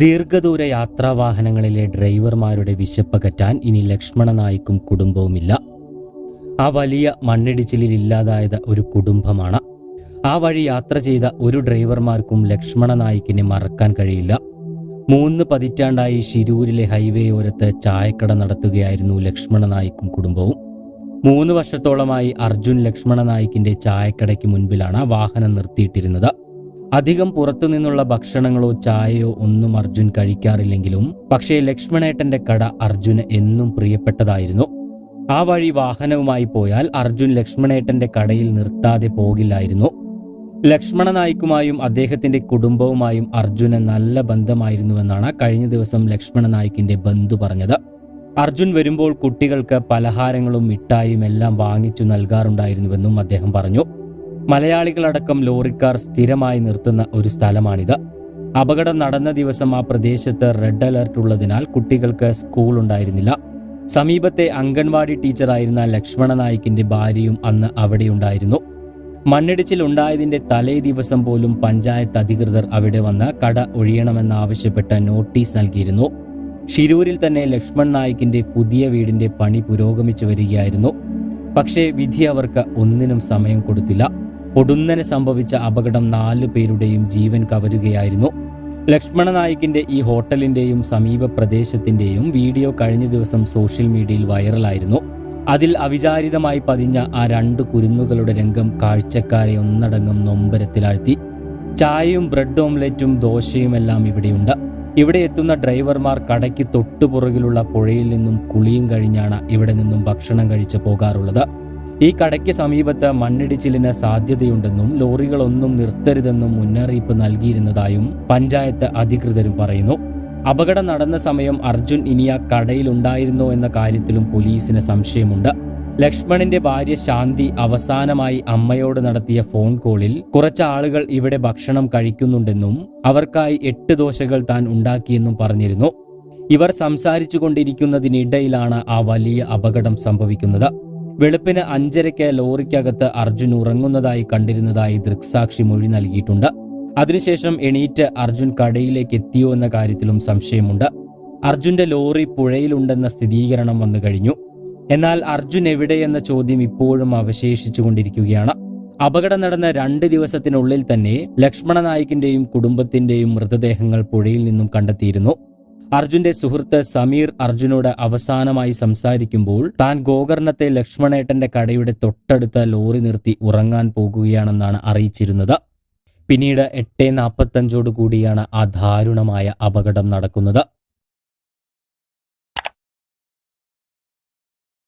ദീർഘദൂര യാത്രാ വാഹനങ്ങളിലെ ഡ്രൈവർമാരുടെ വിശപ്പകറ്റാൻ ഇനി ലക്ഷ്മണ നായിക്കും കുടുംബവുമില്ല. ആ വലിയ മണ്ണിടിച്ചിലിൽ ഇല്ലാതായത് ഒരു കുടുംബമാണ്. ആ വഴി യാത്ര ചെയ്ത ഒരു ഡ്രൈവർമാർക്കും ലക്ഷ്മണ നായിക്കിനെ മറക്കാൻ കഴിയില്ല. മൂന്ന് പതിറ്റാണ്ടായി ശിരൂരിലെ ഹൈവേയോരത്ത് ചായക്കട നടത്തുകയായിരുന്നു ലക്ഷ്മണ നായിക്കും കുടുംബവും. മൂന്ന് വർഷത്തോളമായി അർജുൻ ലക്ഷ്മണ നായിക്കിന്റെ ചായക്കടയ്ക്ക് മുൻപിലാണ് വാഹനം നിർത്തിയിട്ടിരുന്നത്. അധികം പുറത്തുനിന്നുള്ള ഭക്ഷണങ്ങളോ ചായയോ ഒന്നും അർജുൻ കഴിക്കാറില്ലെങ്കിലും പക്ഷേ ലക്ഷ്മണേട്ടന്റെ കട അർജുന് എന്നും പ്രിയപ്പെട്ടതായിരുന്നു. ആ വഴി വാഹനവുമായി പോയാൽ അർജുൻ ലക്ഷ്മണേട്ടന്റെ കടയിൽ നിർത്താതെ പോകില്ലായിരുന്നു. ലക്ഷ്മണ നായിക്കുമായും അദ്ദേഹത്തിന്റെ കുടുംബവുമായും അർജുന് നല്ല ബന്ധമായിരുന്നുവെന്നാണ് കഴിഞ്ഞ ദിവസം ലക്ഷ്മണ നായിക്കിന്റെ ബന്ധു പറഞ്ഞത്. അർജുൻ വരുമ്പോൾ കുട്ടികൾക്ക് പലഹാരങ്ങളും മിഠായും എല്ലാം വാങ്ങിച്ചു നൽകാറുണ്ടായിരുന്നുവെന്നും അദ്ദേഹം പറഞ്ഞു. മലയാളികളടക്കം ലോറിക്കാർ സ്ഥിരമായി നിർത്തുന്ന ഒരു സ്ഥലമാണിത്. അപകടം നടന്ന ദിവസം ആ പ്രദേശത്ത് റെഡ് അലർട്ട് ഉള്ളതിനാൽ കുട്ടികൾക്ക് സ്കൂൾ ഉണ്ടായിരുന്നില്ല. സമീപത്തെ അംഗൻവാടി ടീച്ചറായിരുന്ന ലക്ഷ്മണ നായിക്കിന്റെ ഭാര്യയും അന്ന് അവിടെയുണ്ടായിരുന്നു മണ്ണിടിച്ചിൽ ഉണ്ടായതിന്റെ തലേ ദിവസം പോലും പഞ്ചായത്ത് അധികൃതർ അവിടെ വന്ന് കട ഒഴിയണമെന്നാവശ്യപ്പെട്ട് നോട്ടീസ് നൽകിയിരുന്നു. ഷിരൂരിൽ തന്നെ ലക്ഷ്മൺ നായിക്കിന്റെ പുതിയ വീടിന്റെ പണി പുരോഗമിച്ചു വരികയായിരുന്നു. പക്ഷേ വിധി അവർക്ക് ഒന്നിനും സമയം കൊടുത്തില്ല. പൊടുന്നനെ സംഭവിച്ച അപകടം നാല് പേരുടെയും ജീവൻ കവരുകയായിരുന്നു. ലക്ഷ്മണനായിക്കിന്റെ ഈ ഹോട്ടലിന്റെയും സമീപ പ്രദേശത്തിന്റെയും വീഡിയോ കഴിഞ്ഞ ദിവസം സോഷ്യൽ മീഡിയയിൽ വൈറലായിരുന്നു. അതിൽ അവിചാരിതമായി പതിഞ്ഞ ആ രണ്ട് കുരുന്നുകളുടെ രംഗം കാഴ്ചക്കാരെ ഒന്നടങ്കം നൊമ്പരത്തിലാഴ്ത്തി. ചായയും ബ്രെഡ് ഓംലെറ്റും ദോശയും എല്ലാം ഇവിടെയുണ്ട്. ഇവിടെ എത്തുന്ന ഡ്രൈവർമാർ കടയ്ക്ക് തൊട്ടുപുറകിലുള്ള പുഴയിൽ നിന്നും കുളിയും കഴിഞ്ഞാണ് ഇവിടെ നിന്നും ഭക്ഷണം കഴിച്ച് പോകാറുള്ളത്. ഈ കടയ്ക്ക് സമീപത്ത് മണ്ണിടിച്ചിലിന് സാധ്യതയുണ്ടെന്നും ലോറികളൊന്നും നിർത്തരുതെന്നും മുന്നറിയിപ്പ് നൽകിയിരുന്നതായും പഞ്ചായത്ത് അധികൃതരും പറയുന്നു. അപകടം നടന്ന സമയം അർജുൻ ഇനി ആ കടയിലുണ്ടായിരുന്നോ എന്ന കാര്യത്തിലും പോലീസിന് സംശയമുണ്ട്. ലക്ഷ്മണിന്റെ ഭാര്യ ശാന്തി അവസാനമായി അമ്മയോട് നടത്തിയ ഫോൺ കോളിൽ കുറച്ച് ആളുകൾ ഇവിടെ ഭക്ഷണം കഴിക്കുന്നുണ്ടെന്നും അവർക്കായി എട്ട് ദോശകൾ താൻ ഉണ്ടാക്കിയെന്നും പറഞ്ഞിരുന്നു. ഇവർ സംസാരിച്ചു കൊണ്ടിരിക്കുന്നതിനിടയിലാണ് ആ വലിയ അപകടം സംഭവിക്കുന്നത്. വെളുപ്പിന് അഞ്ചരയ്ക്ക് ലോറിക്കകത്ത് അർജുൻ ഉറങ്ങുന്നതായി കണ്ടിരുന്നതായി ദൃക്സാക്ഷി മൊഴി നൽകിയിട്ടുണ്ട്. അതിനുശേഷം എണീറ്റ് അർജുൻ കടയിലേക്ക് എത്തിയോ എന്ന കാര്യത്തിലും സംശയമുണ്ട്. അർജുന്റെ ലോറി പുഴയിലുണ്ടെന്ന സ്ഥിരീകരണം വന്നു കഴിഞ്ഞു. എന്നാൽ അർജുൻ എവിടെയെന്ന ചോദ്യം ഇപ്പോഴും അവശേഷിച്ചുകൊണ്ടിരിക്കുകയാണ്. അപകടം നടന്ന രണ്ട് ദിവസത്തിനുള്ളിൽ തന്നെ ലക്ഷ്മണ നായിക്കിന്റെയും കുടുംബത്തിന്റെയും മൃതദേഹങ്ങൾ പുഴയിൽ നിന്നും കണ്ടെത്തിയിരുന്നു. അർജുന്റെ സുഹൃത്ത് സമീർ അർജുനോട് അവസാനമായി സംസാരിക്കുമ്പോൾ താൻ ഗോകർണത്തെ ലക്ഷ്മണേട്ടന്റെ കടയുടെ തൊട്ടടുത്ത ലോറി നിർത്തി ഉറങ്ങാൻ പോകുകയാണെന്നാണ് അറിയിച്ചിരുന്നത്. പിന്നീട് എട്ട് നാൽപ്പത്തഞ്ചോടു കൂടിയാണ് ആ ദാരുണമായ അപകടം നടക്കുന്നത്.